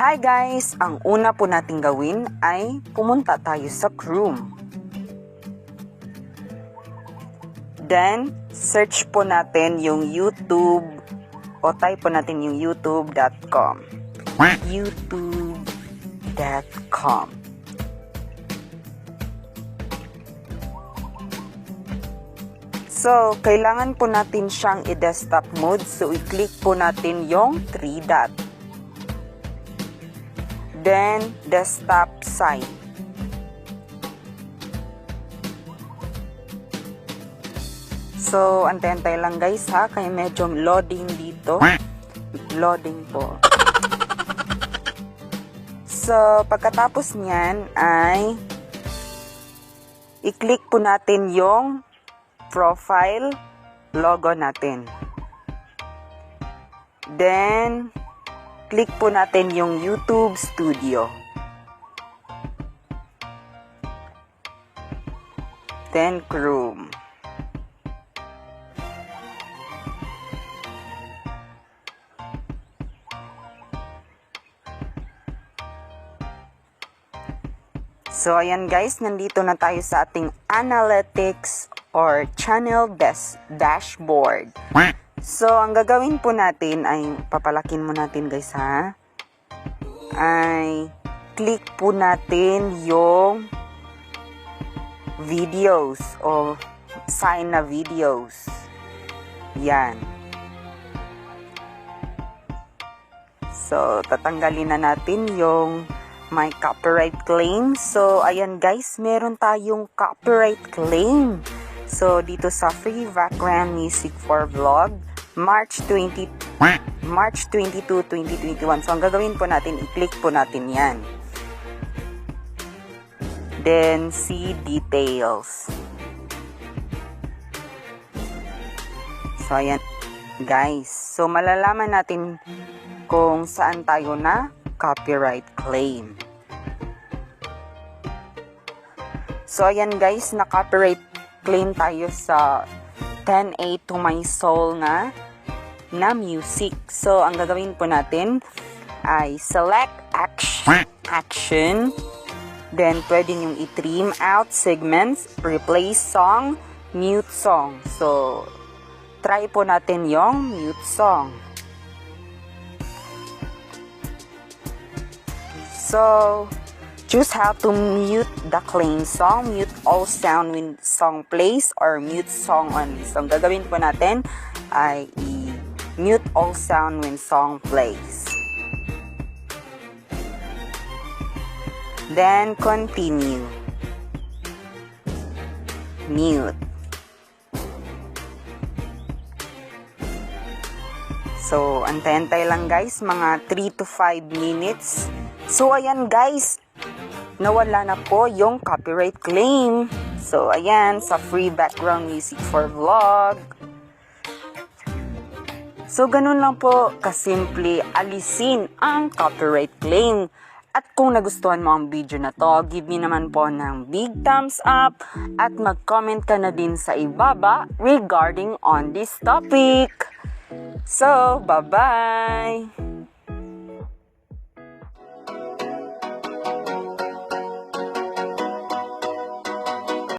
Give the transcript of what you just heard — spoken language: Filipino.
Hi guys! Ang una po nating gawin ay pumunta tayo sa Chrome. Then, search po natin yung YouTube o type po natin yung youtube.com. youtube.com So, kailangan po natin siyang i-desktop mode. So, i-click po natin yung 3 dot. Then, desktop site. So, antay-antay lang guys ha. Kaya medyo loading dito. Loading po. So, pagkatapos niyan ay i-click po natin yung profile logo natin. Then, click po natin yung YouTube Studio. Then, Chrome. So, ayan guys, nandito na tayo sa ating analytics or channel best dashboard. So, ang gagawin po natin ay, papalakin mo natin guys ha, ay click po natin yung videos o sign na videos. Yan. So, tatanggalin na natin yung may copyright claim. So, ayan guys, meron tayong copyright claim. So, dito sa Free Background Music for Vlog, March 20, March 22, 2021. So, ang gagawin po natin, i-click po natin yan. Then, see details. So, ayan, guys. So, malalaman natin kung saan tayo na copyright claim. So, ayan guys, na copyright claim tayo sa 10A to my soul na na music. So, ang gagawin po natin ay select action, action then pwede nyo i-trim out segments, replace song, mute song. So, try po natin yung mute song. So, choose how to mute the claim song, mute all sound when song plays, or mute song only. So, ang gagawin po natin ay i-mute all sound when song plays. Then, continue. Mute. So, antay-antay lang guys, mga 3 to 5 minutes. So, ayan guys, nawala na po yung copyright claim. So, ayan, sa free background music for vlog. So, ganun lang po kasimple alisin ang copyright claim. At kung nagustuhan mo ang video na to, give me naman po ng big thumbs up at mag-comment ka na din sa ibaba regarding on this topic. So, bye-bye!